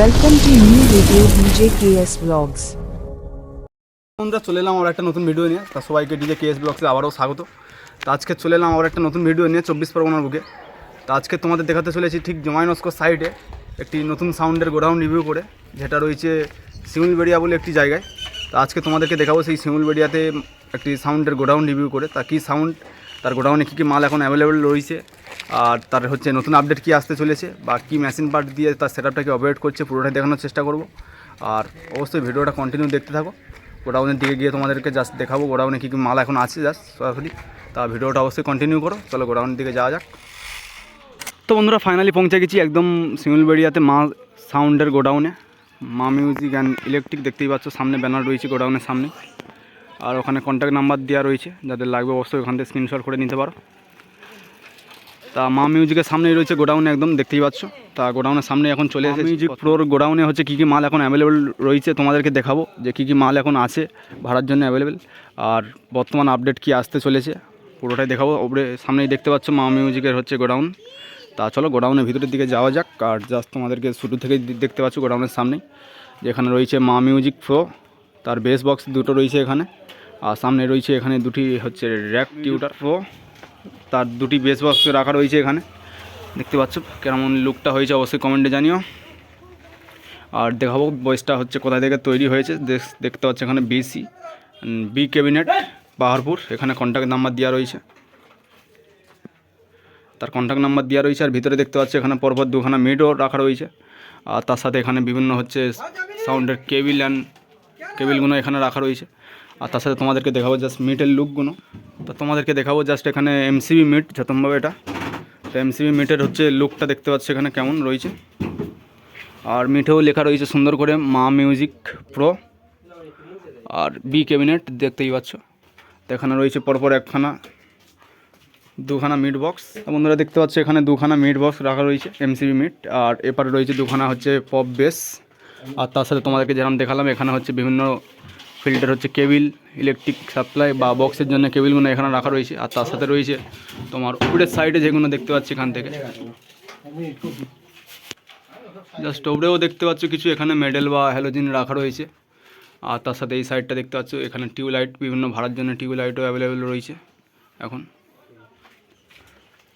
Welcome to new video DJ KS Vlogs. বন্ধুরা, চলে এলাম আমার একটা নতুন ভিডিও নিয়ে। তা সবাইকে ডিজে কেএস ব্লগসে আবারও স্বাগত। তা আজকে চলে এলাম আমার একটা নতুন ভিডিও নিয়ে চব্বিশ পরগনার বুকে। তা আজকে তোমাদের দেখাতে চলেছি ঠিক জমাইনস্কর সাইডে একটি নতুন সাউন্ডের গোডাউন রিভিউ করে, যেটা রয়েছে শিমুলবেড়িয়া বলে একটি জায়গায়। তা আজকে তোমাদেরকে দেখাবো সেই শিমুলবেড়িয়াতে একটি সাউন্ডের গোডাউন রিভিউ করে। তা কী সাউন্ড তার গোডাউনে কী কী মাল এখন অ্যাভেলেবেল রয়েছে, আর তার হচ্ছে নতুন আপডেট কী আসতে চলেছে, বা কী মেশিন পার্ট দিয়ে তার সেটআপটাকে অপারেট করছে, পুরোটাই দেখানোর চেষ্টা করব। আর অবশ্যই ভিডিওটা কন্টিনিউ দেখতে থাকো। গোডাউনের দিকে গিয়ে তোমাদেরকে জাস্ট দেখাবো গোডাউনে কী কী মাল এখন আছে জাস্ট সরাসরি। তা ভিডিওটা অবশ্যই কন্টিনিউ করো, চলো গোডাউনের দিকে যাওয়া যাক। তো বন্ধুরা ফাইনালি পৌঁছে গেছি একদম শিমুলবেড়িয়াতে মা সাউন্ডের গোডাউনে। মা মিউজিক অ্যান্ড ইলেকট্রিক দেখতেই পাচ্ছ, সামনে ব্যানার রয়েছে গোডাউনের সামনে। আর ওখানে কন্ট্যাক্ট নাম্বার দেওয়া রয়েছে যাদের লাগবে অবশ্যই ওখান থেকে স্ক্রিনশট করে নিতে পারো। তা মা মিউজিকের সামনেই রয়েছে গোডাউনে একদম দেখতেই পাচ্ছ। তা গোডাউনের সামনে এখন চলে এসেছে। মিউজিক প্রোর গোডাউনে হচ্ছে কী কী মাল এখন অ্যাভেলেবেল রয়েছে তোমাদেরকে দেখাবো যে কী কী মাল এখন আছে ভাড়ার জন্য অ্যাভেলেবেল আর বর্তমান আপডেট কী আসতে চলেছে পুরোটাই দেখাবো। ওপরে সামনেই দেখতে পাচ্ছ মা মিউজিকের হচ্ছে গোডাউন। তা চলো গোডাউনের ভিতরের দিকে যাওয়া যাক। আর জাস্ট তোমাদেরকে শুরু থেকে দেখতে পাচ্ছ গোডাউনের সামনেই যেখানে রয়েছে মা মিউজিক প্রো তার বেস বক্স দুটো রয়েছে এখানে। আর সামনে রয়েছে এখানে দুটি হচ্ছে র্যাক টিউটার প্রো তার দুটি বেস বক্স রাখা রয়েছে এখানে। দেখতে পাচ্ছ কেমন লুকটা হয়েছে অবশ্যই কমেন্টে জানিও। আর দেখাবো বয়সটা হচ্ছে কোথায় থেকে তৈরি হয়েছে। দেখ- দেখতে পাচ্ছ এখানে বিসি বি ক্যাবিনেট পাহাড়পুর এখানে কন্ট্যাক্ট নাম্বার দেওয়া রয়েছে। তার কন্ট্যাক্ট নাম্বার দেওয়া রয়েছে। আর ভিতরে দেখতে পাচ্ছ এখানে পরপর দুখানা মিটও রাখা রয়েছে। আর তার সাথে এখানে বিভিন্ন হচ্ছে সাউন্ডের কেবিল অ্যান্ড কেবিলগুলো এখানে রাখা রয়েছে। আর তার সাথে তোমাদেরকে দেখাবো জাস্ট মিটের লুকগুলো তো তোমাদেরকে দেখাবো জাস্ট এখানে এমসিবি মিট যতমভাবে এটা। তো এমসিবি মিটের হচ্ছে লুকটা দেখতে পাচ্ছ এখানে কেমন রয়েছে। আর মিটেও লেখা রয়েছে সুন্দর করে মা মিউজিক প্রো আর বি ক্যাবিনেট দেখতেই পাচ্ছ। এখানে রয়েছে পরপর একখানা, দুখানা মিট বক্স বন্ধুরা দেখতে পাচ্ছ এখানে দুখানা মিট বক্স রাখা রয়েছে এমসিবি মিট আর এপারে রয়েছে দুখানা হচ্ছে পপ বেস আর তার সাথে তোমাদেরকে যেরকম দেখালাম, এখানে হচ্ছে বিভিন্ন ফিল্টার হচ্ছে কেবিল ইলেকট্রিক সাপ্লাই বা বক্সের জন্য কেবিলগুলো এখানে রাখা রয়েছে। আর তার সাথে রয়েছে তোমার উপরের সাইডে যেগুলো দেখতে পাচ্ছি এখান থেকে। জাস্ট ওপরেও দেখতে পাচ্ছ কিছু, এখানে মেডেল বা হ্যালোজিন রাখা রয়েছে। আর তার সাথে এই সাইডটা দেখতে পাচ্ছ, এখানে টিউবলাইট, বিভিন্ন ভাড়ার জন্য টিউবলাইটও অ্যাভেলেবেল রয়েছে এখন।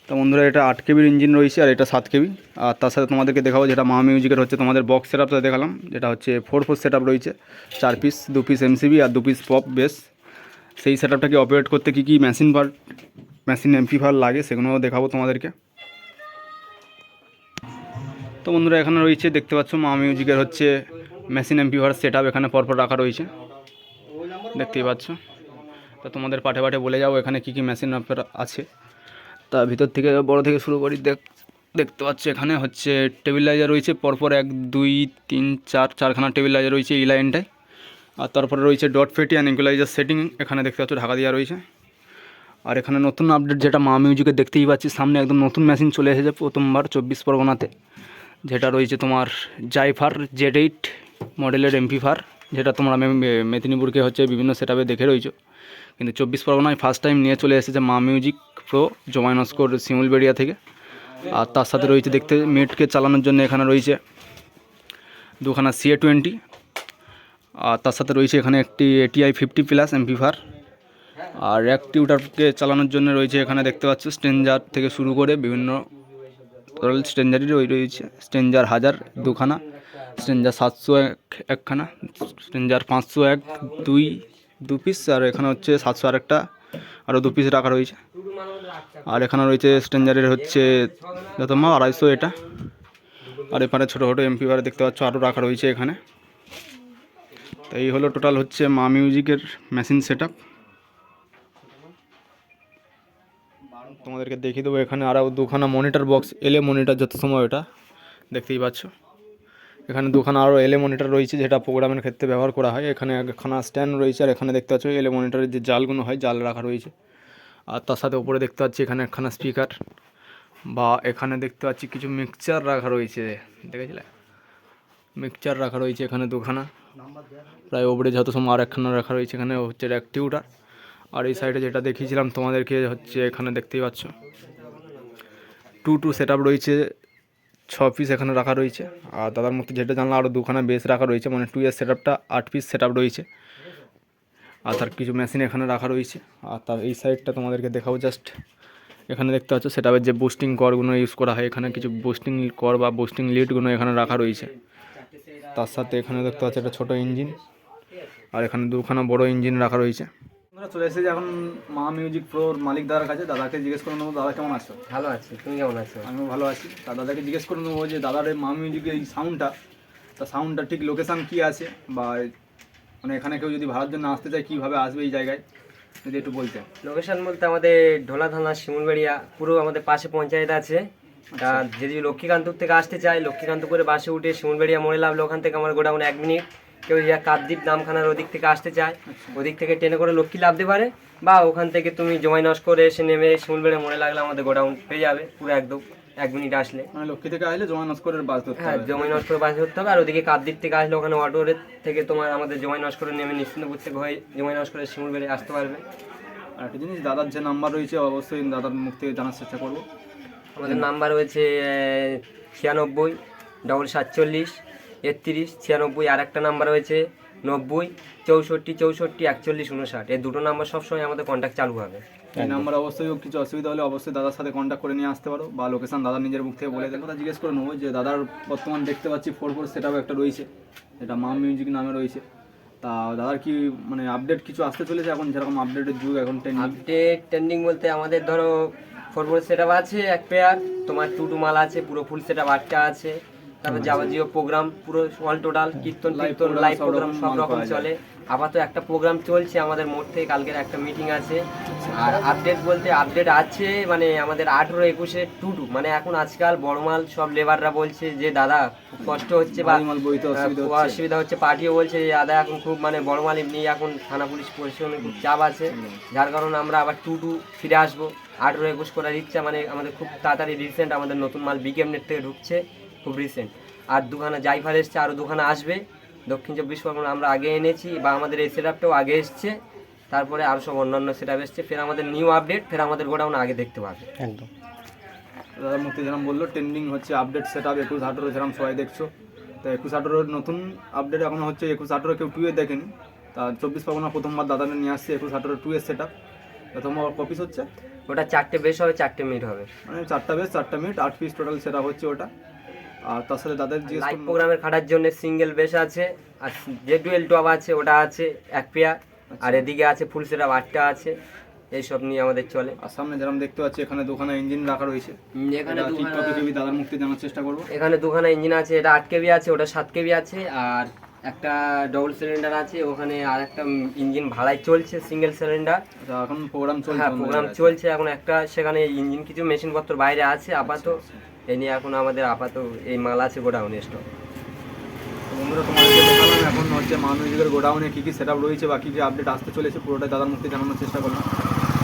তো বন্ধুরা, এটা আট কেবির ইঞ্জিন রয়েছে আর এটা সাত কেবি। আর তার সাথে তোমাদেরকে দেখাবো যেটা মা মিউজিকের হচ্ছে তোমাদের বক্স সেট আপটা দেখালাম, যেটা হচ্ছে ফোর ফোর সেট রয়েছে। চার পিস দু পিস এমসিবি আর দু পিস পপ বেস সেই সেট আপটাকে অপারেট করতে কী কী মেশিন পার মেশিন এমপিফার লাগে সেগুলোও দেখাবো তোমাদেরকে। তো বন্ধুরা, এখানে রয়েছে, দেখতে পাচ্ছ মা মিউজিকের হচ্ছে মেশিন এমপিফার সেট এখানে পরপর রাখা রয়েছে। দেখতেই পাচ্ছ। তো তোমাদের পাঠে পাঠে বলে যাব এখানে কী কী মেশিন আছে। তা ভিতর থেকে বড় থেকে শুরু করি, দেখ, দেখতে পাচ্ছি এখানে হচ্ছে টেবিলাইজার রয়েছে, পরপর এক, দুই, তিন, চার, চারখানা টেবিলাইজার রয়েছে এই লাইনটায়। আর তারপরে রয়েছে ডট ফেটি অ্যান্ড ইকুলাইজার সেটিং এখানে দেখতে পাচ্ছ ঢাকা দেওয়া রয়েছে। আর এখানে নতুন আপডেট যেটা মা মিউজিকে দেখতেই পাচ্ছি, সামনে একদম নতুন মেশিন চলে এসেছে প্রথমবার চব্বিশ পরগনাতে। যেটা রয়েছে তোমার জাইফার জেড এইট মডেলের এমপিফার, যেটা তোমরা মেদিনীপুরকে হচ্ছে বিভিন্ন সেটাপে দেখে রয়েছো। কিন্তু চব্বিশ পরগনায় ফার্স্ট টাইম নিয়ে চলে এসেছে মা মিউজিক। প্রো জমাইনস্কোর শিমুলবেড়িয়া থেকে। আর তার সাথে রয়েছে দেখতে মিটকে চালানোর জন্য এখানে রয়েছে দুখানা সিএ টোয়েন্টি আর তার সাথে রয়েছে এখানে একটি এটিআই ফিফটি প্লাস এমপিফার আর এক টিউটারকে চালানোর জন্য রয়েছে এখানে দেখতে পাচ্ছ স্ট্রেঞ্জার থেকে শুরু করে বিভিন্ন রয়্যাল স্ট্রেঞ্জারই রয়ে- রয়েছে। স্ট্রেঞ্জার হাজার দুখানা স্ট্রেঞ্জার সাতশো এক, একখানা স্ট্রেঞ্জার পাঁচশো এক, দুই দু পিস আর এখানে হচ্ছে সাতশো আরেকটা আরও দু পিস রাখা রয়েছে। আর এখানে রয়েছে স্ট্রেঞ্জারের হচ্ছে, যত মা, আড়াইশো এটা। আর এপারে ছোটো ছোটো এমপি বারে দেখতে পাচ্ছ আরও রাখা রয়েছে এখানে। তো এই হলো টোটাল হচ্ছে মা মিউজিকের মেশিন সেট তোমাদেরকে দেখিয়ে দেবো এখানে আরও দুখানা মনিটর বক্স এলে মনিটর যত সময় এটা। দেখতেই পাচ্ছ। এখানে দুখানা আরও এলে মনিটর রয়েছে, যেটা প্রোগ্রামের ক্ষেত্রে ব্যবহার করা হয়। এখানে একখানা স্ট্যান্ড রয়েছে, আর এখানে দেখতে পাচ্ছ এলে মনিটরের যে জালগুলো হয়, জাল রাখা রয়েছে। আর তার সাথে উপরে দেখতে পাচ্ছি এখানে একখানা স্পিকার বা এখানে দেখতে পাচ্ছি কিছু মিক্সচার রাখা রয়েছে। দেখেছিলে? মিক্সচার রাখা রয়েছে এখানে দুখানা। প্রায় ওপরে যত সময় আর একখানা রাখা রয়েছে এখানে হচ্ছে অ্যাক্টিউটার আর এই সাইডে যেটা দেখিয়েছিলাম তোমাদেরকে, হচ্ছে এখানে দেখতেই পাচ্ছ। টু টু সেট রয়েছে ছ পিস এখানে রাখা রয়েছে। আর দাদার মধ্যে যেটা জানলাম আরও দুখানা বেস রাখা রয়েছে মানে টু ইয়ার সেট আপটা আট পিস সেট আপ রয়েছে। আর তার কিছু মেশিন এখানে রাখা রয়েছে। আর তার এই সাইডটা তোমাদেরকে দেখাবো জাস্ট এখানে দেখতে পাচ্ছ সেট যে বুস্টিং করগুলো ইউজ করা হয়, এখানে কিছু বুস্টিং কর বা বুস্টিং লিডগুলো এখানে রাখা রয়েছে। তার সাথে এখানে দেখতে পাচ্ছ, একটা ছোটো ইঞ্জিন আর এখানে দুখানা বড় ইঞ্জিন রাখা রয়েছে। আমরা চলে এসেছি এখন মা মিউজিক প্রোর মালিক দাদার কাছে। দাদাকে জিজ্ঞেস করে নেব দাদা কেমন আছো? ভালো আছি তুমি কেমন আছো? আমিও ভালো আছি। তা দাদাকে জিজ্ঞেস করে নেব যে দাদার এই মা মিউজিকের এই সাউন্ডটা তা সাউন্ডটা ঠিক লোকেশান কী আছে? বা মানে এখানে কেউ যদি ভাড়ার জন্য আসতে চায় কীভাবে আসবে এই জায়গায়? যদি একটু বলতেন। লোকেশন বলতে আমাদের ঢোলা থানা শিমুলবেড়িয়া পুরো আমাদের পাশে পঞ্চায়েত আছে। তা যদি লক্ষ্মীকান্তপুর থেকে আসতে চায় লক্ষ্মীকান্তপুরে বাসে উঠে শিমুলবেড়িয়া মোড়ে লাভলে ওখান থেকে আমার গোডাউন এক মিনিট। কেউ যদি কাকদ্বীপ নামখানার ওদিক থেকে আসতে চায়। ওদিক থেকে ট্রেনে করে লক্ষ্মী লাভতে পারে বা ওখান থেকে তুমি জমাই নস করে এসে নেমে শিমুলবেড়িয়া মনে লাগলে আমাদের গোডাউন পেয়ে যাবে পুরো একদম এক মিনিট আসলে। মানে লক্ষ্মী থেকে আসলে জমা নস্করের বাস ধরতে হ্যাঁ হবে। জমাই নষ্ট করে বাসে উঠতে হবে। আর ওদিকে কাকদ্বীপ থেকে আসলে ওখানে অটোরে থেকে তোমার আমাদের জমাই নষ্ট করে নেমে নিশ্চিন্তপুর থেকে হয়ে জমাই নষ্ট করে শিমুলবেড়িয়া আসতে পারবে। আর একটা জিনিস দাদার যে নাম্বার রয়েছে অবশ্যই দাদার মুখ থেকে জানার চেষ্টা করব। আমাদের নাম্বার রয়েছে ছিয়ানব্বই ডবল সাতচল্লিশ একত্রিশ ছিয়ানব্বই আর একটা নাম্বার রয়েছে নব্বই চৌষট্টি চৌষট্টি একচল্লিশ উনষাট এই দুটো নাম্বার সবসময় আমাদের কন্ট্যাক্ট চালু হবে। এই নাম্বার অবশ্যই কিছু অসুবিধা হলে অবশ্যই দাদার সাথে কন্ট্যাক্ট করে নিয়ে আসতে পারো বা লোকেশন দাদা নিজের মুখ থেকে বলে কথা জিজ্ঞেস করে নেব যে দাদার বর্তমান দেখতে পাচ্ছি ফোর ফোর সেট একটা রয়েছে। যেটা মা মিউজিক নামে রয়েছে। তা দাদার কি মানে আপডেট কিছু আসতে চলেছে এখন? যেরকম আপডেটের যুগ এখন ট্রেন্ডিং আপডেট ট্রেন্ডিং বলতে আমাদের ধরো ফোর ফোর সেট আছে এক পেয়ার তোমার টু টু মাল আছে পুরো ফুল সেট আটটা আছে। তারপর যাবতীয় প্রোগ্রাম পুরো all total kirtan Live kirtan program, live সব প্রোগ্রাম রকম সব রকম। চলে। আপাতত একটা প্রোগ্রাম চলছে আমাদের মোড় থেকে কালকের একটা মিটিং আছে। আর আপডেট বলতে আপডেট আছে মানে আমাদের আঠেরো একুশে টু টু মানে এখন আজকাল বড় মাল সব লেবাররা বলছে যে দাদা খুব কষ্ট হচ্ছে বা অসুবিধা হচ্ছে। পার্টিও বলছে যে দাদা এখন খুব মানে বড় মাল এমনি এখন থানা পুলিশ প্রশাসনে খুব চাপ আছে। যার কারণে আমরা আবার টু টু ফিরে আসব। আঠেরো একুশ করার ইচ্ছা মানে আমাদের খুব তাড়াতাড়ি রিসেন্ট আমাদের নতুন মাল বিকেম নেট থেকে ঢুকছে। খুব রিসেন্ট আর দুখানা জাইফার এসছে আরও দুখানা আসবে। দক্ষিণ চব্বিশ পরগনা আমরা আগে এনেছি বা আমাদের এই সেট আপটাও আগে এসছে। তারপরে আরও সব অন্যান্য সেট আপ এসছে। ফের আমাদের নিউ আপডেট ফের আমাদের গোডাউন আগে দেখতে পাবে। একদম। দাদা মুক্তি যেরকম বলল ট্রেন্ডিং হচ্ছে আপডেট সেট আপ একুশ আঠেরো যেরকম সবাই দেখছ। তো একুশ আঠেরোর নতুন আপডেট এখন হচ্ছে একুশ আঠেরো কেউ টুয়ে দেখেনি। তা চব্বিশ পরগনা প্রথমবার দাদা নিয়ে আসছে একুশ আঠেরো টু এর সেট আপ প্রথম কপিস হচ্ছে? ওটা চারটে বেশ হবে চারটে মিনিট হবে। মানে চারটা বেশ চারটা মিনিট আট পিস টোটাল সেট আপ হচ্ছে ওটা। আর সাথে দাদার জিজ্ঞেস লাইভ প্রোগ্রামের খাটার জন্য সিঙ্গেল বেস আছে আর যে ডুয়েল টপ আছে ওটা আছে এক পেয়ার আর এদিকে আছে ফুল সেট আটটা আছে এইসব নিয়ে আমাদের চলে। আর সামনে যেরকম দেখতে পাচ্ছি এখানে দুখানা ইঞ্জিন রাখা রয়েছে। এখানে কপি কেবি দাদার মুক্তি জানার চেষ্টা করব। এখানে দুখানা ইঞ্জিন আছে এটা আট কেবি আছে ওটা সাত কেবি আছে আর একটা ডবল সিলিন্ডার আছে ওখানে আর একটা ইঞ্জিন ভাড়ায় চলছে সিঙ্গেল সিলিন্ডার আচ্ছা, এখন প্রোগ্রাম চলছে হ্যাঁ প্রোগ্রাম চলছে এখন একটা সেখানে ইঞ্জিন কিছু মেশিনপত্র বাইরে আছে আপাতত। এই নিয়ে এখন আমাদের আপাতত এই মাল আছে গোডাউন স্টক বন্ধুরা তোমাদেরকে দেখালাম এখন হচ্ছে মা মিউজিকের গোডাউনে কী কী সেট রয়েছে বা কী কী আপডেট আসতে চলেছে পুরোটাই দাদার মুক্তি জানানোর চেষ্টা করলাম।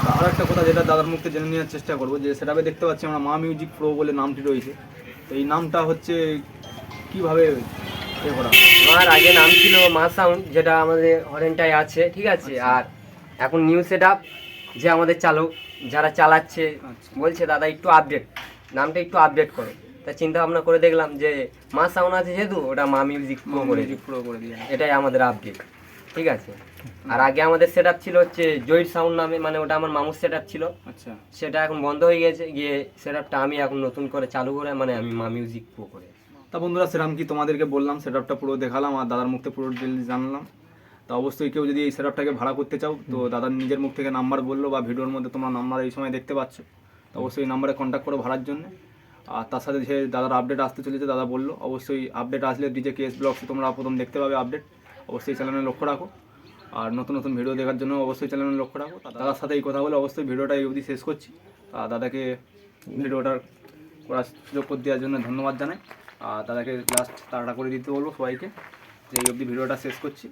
তো আর একটা কথা যেটা দাদার মুক্তি জেনে নেওয়ার চেষ্টা করব যে সেটাবে দেখতে পাচ্ছি আমরা মা মিউজিক প্রো বলে নামটি রয়েছে। তো এই নামটা হচ্ছে কীভাবে এ করা আমার আগে নাম ছিল মা সাউন্ড যেটা আমাদের হরেনটাই আছে ঠিক আছে? আর এখন নিউ সেট যে আমাদের চালক যারা চালাচ্ছে আচ্ছা। বলছে দাদা একটু আপডেট নামটা একটু আপডেট করো। তা চিন্তা ভাবনা করে দেখলাম যে মা সাউন্ড আছে যেহেতু ওটা মা মিউজিক মা করে মিউজিক প্রো করে দিয়ে এটাই আমাদের আপডেট ঠিক আছে? আর আগে আমাদের সেট ছিল হচ্ছে জয়েন্ট সাউন্ড নামে মানে ওটা আমার মামুর সেট ছিল। আচ্ছা। সেটা এখন বন্ধ হয়ে গেছে গিয়ে সেট আমি এখন নতুন করে চালু করে মানে আমি মা মিউজিক প্রো করে। তা বন্ধুরা সেরকম কি তোমাদেরকে বললাম সেট আপটা পুরো দেখালাম আর দাদার মুখ থেকে পুরো ডিটেলস জানলাম। তা অবশ্যই কেউ যদি এই সেট ভাড়া করতে চাও তো দাদার নিজের মুখ থেকে নাম্বার বলল বা ভিডিওর মধ্যে তোমরা নাম্বার এই সময় দেখতে পাচ্ছ। অবশ্যই এই নাম্বারে কন্ট্যাক্ট করো ভাড়ার জন্য। আর তার সাথে যে দাদার আপডেট আসতে চলেছে, দাদা বলল, অবশ্যই আপডেট আসলে ডিজে কেস ব্লগস তোমরা প্রথম দেখতে পাবে আপডেট অবশ্যই চ্যানেলে লক্ষ্য রাখো। আর নতুন নতুন ভিডিও দেখার জন্য অবশ্যই চ্যানেলে লক্ষ্য রাখো। দাদার সাথে এই কথা বলে অবশ্যই ভিডিওটা এই অবধি শেষ করছি। আর দাদাকে ভিডিওটার করার সুযোগ করে দেওয়ার জন্য ধন্যবাদ জানাই। আর দাদাকে লাস্ট তাড়াটা করে দিতে বলব সবাইকে যে এই অবধি ভিডিওটা শেষ করছি।